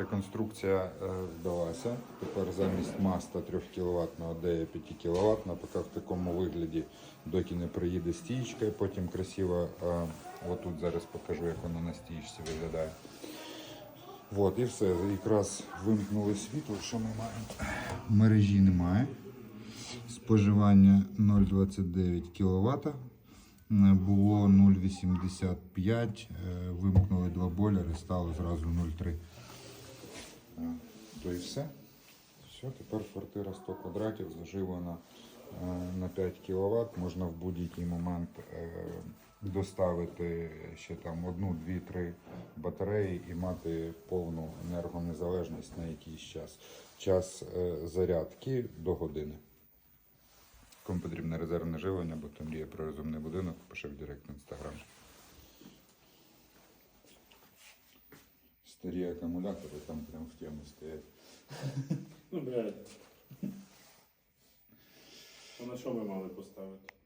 реконструкція е, вдалася. Тепер замість маста 3 кВт де 5 кВт, поки в такому вигляді, доки не приїде стієчка, і потім красиво. е, Отут зараз покажу, як воно на стієчці виглядає. От, і все. Якраз вимкнули світло. Що ми маємо? Мережі немає. Споживання 0,29 кВт. Було 0,85, е, вимкнули два бойлери, стало зразу 0,3. Е, То і все. Все, тепер квартира 100 квадратів, заживлена е, на 5 кВт. Можна в будь-який момент е, доставити ще там одну, дві, три батареї і мати повну енергонезалежність на якийсь час. Час е, зарядки до години. Кому потрібне резервне живлення, бо то мріє про розумний будинок, пиши в директ інстаграм. Старі акумулятори там прям в тему стоять. Ну, блядь. А на що ми мали поставити?